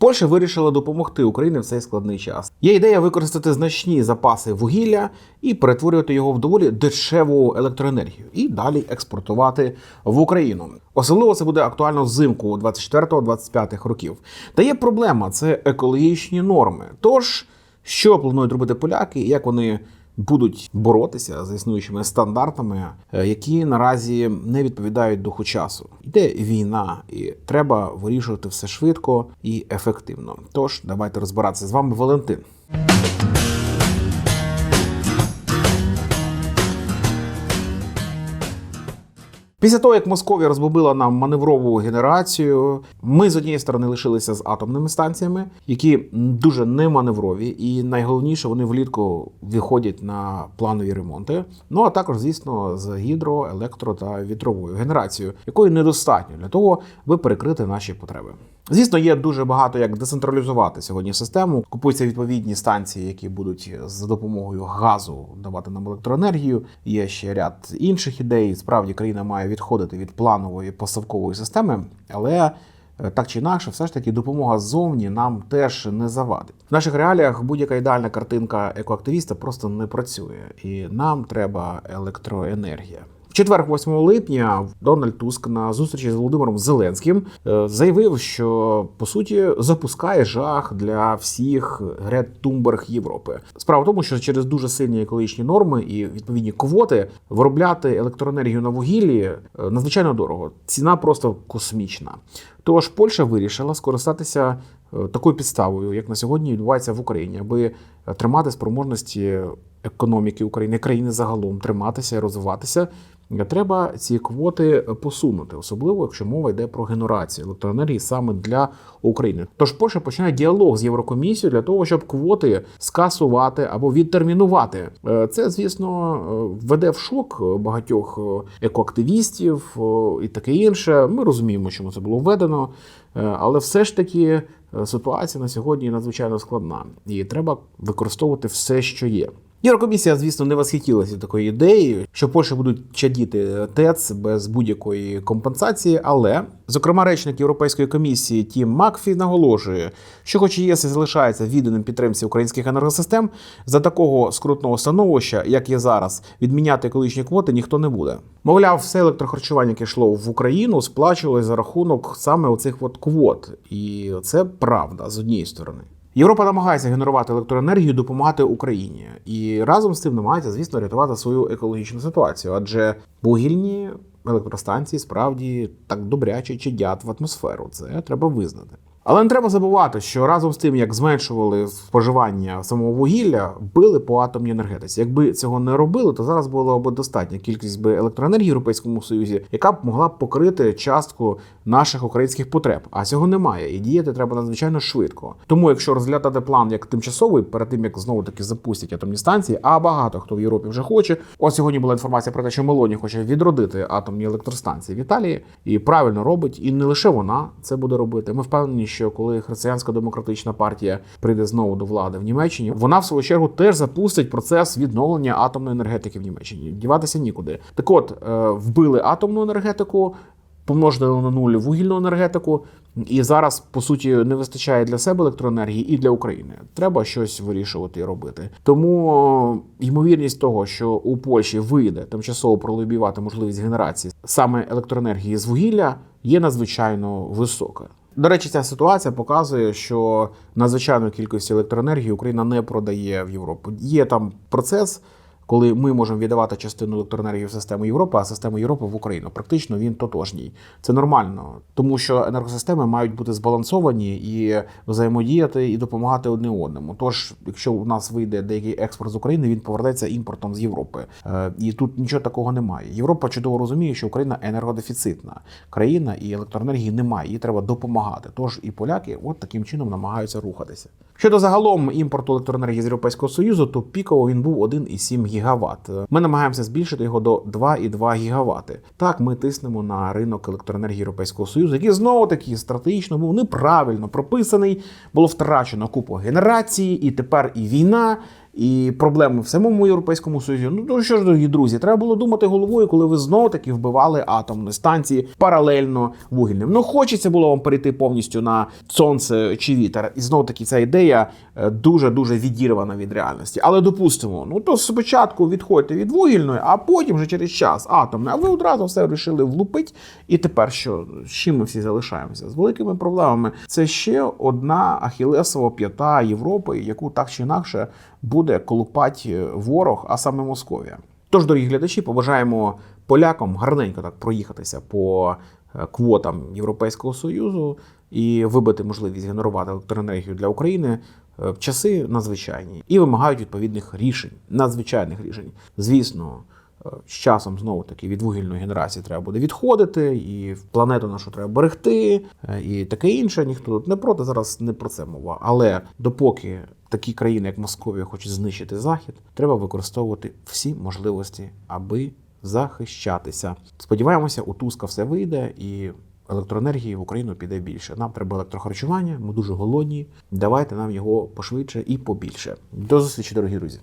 Польща вирішила допомогти Україні в цей складний час. Є ідея використати значні запаси вугілля і перетворювати його в доволі дешеву електроенергію і далі експортувати в Україну. Особливо це буде актуально взимку 24-25 років. Та є проблема це екологічні норми. Тож, що планують робити поляки, як вони будуть боротися з існуючими стандартами, е, які наразі не відповідають духу часу. Йде війна, і треба вирішувати все швидко і ефективно. Тож давайте розбиратися з вами, Валентин. Після того, як Московія розбомбила нам маневрову генерацію, ми з однієї сторони лишилися з атомними станціями, які дуже не маневрові, і найголовніше, вони влітку виходять на планові ремонти. Ну а також, звісно, з гідро, електро та вітровою генерацією, якої недостатньо для того, аби перекрити наші потреби. Звісно, є дуже багато як децентралізувати сьогодні систему. Купуються відповідні станції, які будуть за допомогою газу давати нам електроенергію. Є ще ряд інших ідей. Справді країна має відходити від планової поставкової системи, але е, так чи інакше, все ж таки допомога ззовні нам теж не завадить. В наших реаліях будь-яка ідеальна картинка екоактивіста просто не працює, і нам треба електроенергія. Четвер, 8 липня, Дональд Туск на зустрічі з Володимиром Зеленським е, заявив, що по суті запускає жах для всіх Грет Тумберг Європи. Справа в тому, що через дуже сильні екологічні норми і відповідні квоти виробляти електроенергію на вугіллі е, надзвичайно дорого. Ціна просто космічна. Тож Польща вирішила скористатися е, такою підставою, як на сьогодні відбувається в Україні, аби тримати спроможності економіки України, країни загалом триматися і розвиватися. Треба ці квоти посунути, особливо якщо мова йде про генерацію електроенергії саме для України. Тож Польща починає діалог з Єврокомісією для того, щоб квоти скасувати або відтермінувати. Е, Це, звісно, е, введе в шок багатьох е, екоактивістів і таке інше. Ми розуміємо, чому це було введено, але все ж таки ситуація на сьогодні надзвичайно складна, і треба використовувати все, що є. Єврокомісія, звісно, не восхитілася такої ідеї, що Польща будуть чадіти ТЕЦ без будь-якої компенсації. Але, зокрема, речник Європейської комісії Тім Макфі наголошує, що, хоч ЄС і залишається відданим підтримці українських енергосистем, за такого скрутного становища, як є зараз, відміняти екологічні квоти ніхто не буде. Мовляв, все електрохарчування, яке йшло в Україну, сплачувалось за рахунок саме оцих от квот, і це правда з однієї сторони. Європа намагається генерувати електроенергію, допомагати Україні, і разом з тим намагається, звісно, рятувати свою екологічну ситуацію, адже вугільні електростанції справді так добряче чадять в атмосферу. Це треба визнати. Але не треба забувати, що разом з тим, як зменшували споживання самого вугілля, били по атомній енергетиці. Якби цього не робили, то зараз була б достатня кількість би електроенергії в Європейському Союзі, яка б могла б покрити частку наших українських потреб. А цього немає, і діяти треба надзвичайно швидко. Тому, якщо розглядати план як тимчасовий, перед тим як знову таки запустять атомні станції, а багато хто в Європі вже хоче. Ось сьогодні була інформація про те, що Мелоні хоче відродити атомні електростанції в Італії, і правильно робить, і не лише вона це буде робити. Ми впевнені, що коли християнська демократична партія прийде знову до влади в Німеччині, вона в свою чергу теж запустить процес відновлення атомної енергетики в Німеччині. Діватися нікуди. Так от е, вбили атомну енергетику. Помножили на нуль вугільну енергетику, і зараз по суті не вистачає для себе електроенергії і для України. Треба щось вирішувати і робити. Тому е, ймовірність того, що у Польщі вийде тимчасово пролобівати можливість генерації саме електроенергії з вугілля, є надзвичайно висока. До речі, ця ситуація показує, що надзвичайної кількості електроенергії Україна не продає в Європу. Є там процес. Коли ми можемо віддавати частину електроенергії в систему Європи, а систему Європи в Україну, практично він тотожній. Це нормально, тому що енергосистеми мають бути збалансовані і взаємодіяти і допомагати одне одному. Тож, якщо у нас вийде деякий експорт з України, він повернеться імпортом з Європи. Е, І тут нічого такого немає. Європа чудово розуміє, що Україна енергодефіцитна країна і електроенергії немає. Їй треба допомагати. Тож і поляки от таким чином намагаються рухатися. Щодо загалом імпорту електроенергії з Європейського Союзу, то піково він був 1,7 гігаватт. Ми намагаємося збільшити його до 2,2 гігавати. Так, ми тиснемо на ринок електроенергії Європейського Союзу, який знову таки стратегічно був неправильно прописаний. Було втрачено купу генерації, і тепер і війна. І проблеми в самому європейському союзі. Ну то що ж, дорогі друзі, треба було думати головою, коли ви знову таки вбивали атомні станції паралельно вугільним. Ну хочеться було вам перейти повністю на сонце чи вітер. І знову таки ця ідея дуже дуже відірвана від реальності. Але допустимо, ну то спочатку відходьте від вугільної, а потім вже через час атомне. А ви одразу все вирішили влупити. І тепер що з чим ми всі залишаємося? З великими проблемами. Це ще одна ахілесова п'ята Європи, яку так чи інакше буде колупати ворог, а саме Московія. Тож, дорогі глядачі, побажаємо полякам гарненько так проїхатися по е, квотам Європейського союзу і вибити можливість генерувати електроенергію для України. Е, Часи надзвичайні і вимагають відповідних рішень, надзвичайних рішень. Звісно, е, з часом знову таки від вугільної генерації треба буде відходити, і планету нашу треба берегти, е, і таке інше. Ніхто тут не проти. Зараз не про це мова. Але допоки такі країни, як Московія, хочуть знищити захід, треба використовувати всі можливості, аби захищатися. Сподіваємося, у Туска все вийде і. Електроенергії в Україну піде більше. Нам треба електрохарчування, ми дуже голодні. Давайте нам його пошвидше і побільше. До зустрічі, дорогі друзі.